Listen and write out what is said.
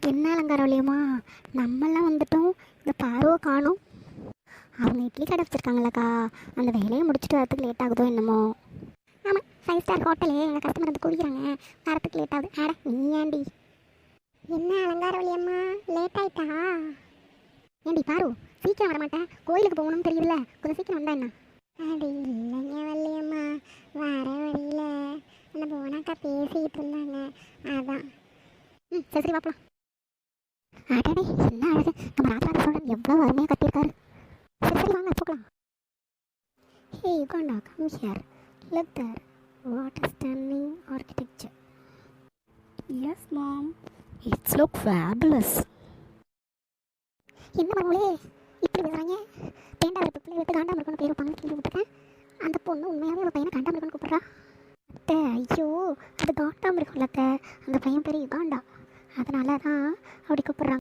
என்ன அலங்காரம் இல்லையம்மா? நம்மெல்லாம் வந்துட்டோம். இந்த பார்வை காணும். அவங்க இட்லி கடை வச்சுருக்காங்களக்கா? அந்த வேலையை முடிச்சுட்டு வரதுக்கு லேட் ஆகுதோ என்னமோ. ஆமாம் ஃபைவ் ஸ்டார் ஹோட்டலு எங்கள் கஸ்டமர் வந்து குடிக்கிறாங்க வரத்துக்கு லேட் ஆகுது. ஆட நீ ஏண்டி என்ன அலங்காரம் இல்லையம்மா? லேட் ஆயிட்டா? ஏண்டி பாரு. சீக்கிரம் வர மாட்டேன் கோயிலுக்கு போகணும்னு தெரியுதுல்ல கொஞ்சம் சீக்கிரம் வந்தா என்ன? அடி இல்லைங்க வள்ளியம்மா. வர வழியில். அந்த போனாக்கா பேசிக்கிட்டு இருந்தாங்க. அதான். ம் சரி சரி பார்க்கலாம் அடடே என்ன அழகு நம்ம ராஜராஜ சோழன் எவ்வளோ அருமையாக கட்டியிருக்காரு. சரி சரி வாங்க போகலாம். Hey Uganda come here look there what is stunning architecture yes ma'am it's look fabulous என்ன பண்ணுவலே இப்படி பேசுகிறாங்க பேண்டா இருக்க பிள்ளை விட்டு காண்டா இருக்கணும் பேர் வைப்பாங்கன்னு கேள்விப்பட்டிருக்கேன் அந்த பொண்ணு உண்மையாகவே அவள் பையனை காண்டா இருக்கணும் கூப்பிட்றா? அத்தை ஐயோ அது காண்டா இருக்கும்ல அத்தை. அந்த பையன் பேர் யுகாண்டா அதனால தான் அப்படி கூப்பிட்றாங்க.